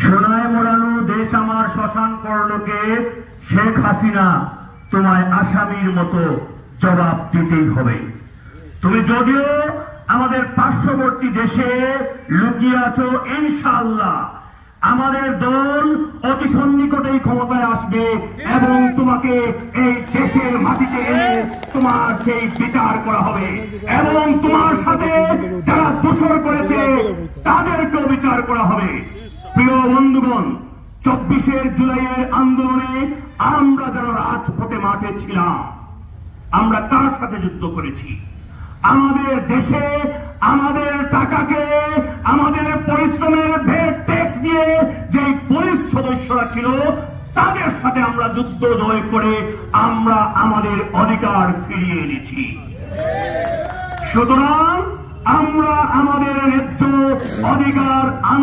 সোনায় মোড়ানো দেশ আমার শ্মশান করলোকে শেখ হাসিনা, তোমায় আসামির মতো জবাব দিতেই হবে। তুমি যদিও আমাদের পার্শ্ববর্তী দেশে লুকিয়ে আছো, ইনশাআল্লাহ আমাদের দল অতি সন্নিকটেই ক্ষমতায় আসবে এবং তোমাকে এই দেশের মাটিতে তোমার সেই বিচার করা হবে এবং তোমার করেছে তাদেরকেও বিচার করা হবে। প্রিয় বন্ধুগণ চব্বিশের জুলাইয়ের আন্দোলনে আমরা যারা রাজপথে মাঠে ছিলাম, আমরা কার সাথে যুদ্ধ করেছি। আমাদের দেশে, আমাদের টাকাকে, আমাদের পরিশ্রমের ভেট ট্যাক্স দিয়ে যে পুলিশ সদস্যরা ছিল, তাদের সাথে আমরা যুদ্ধ জয় করে আমরা আমাদের অধিকার ফিরিয়ে এনেছি। সুতরাং আমরা আমাদের ন্যায্য অধিকার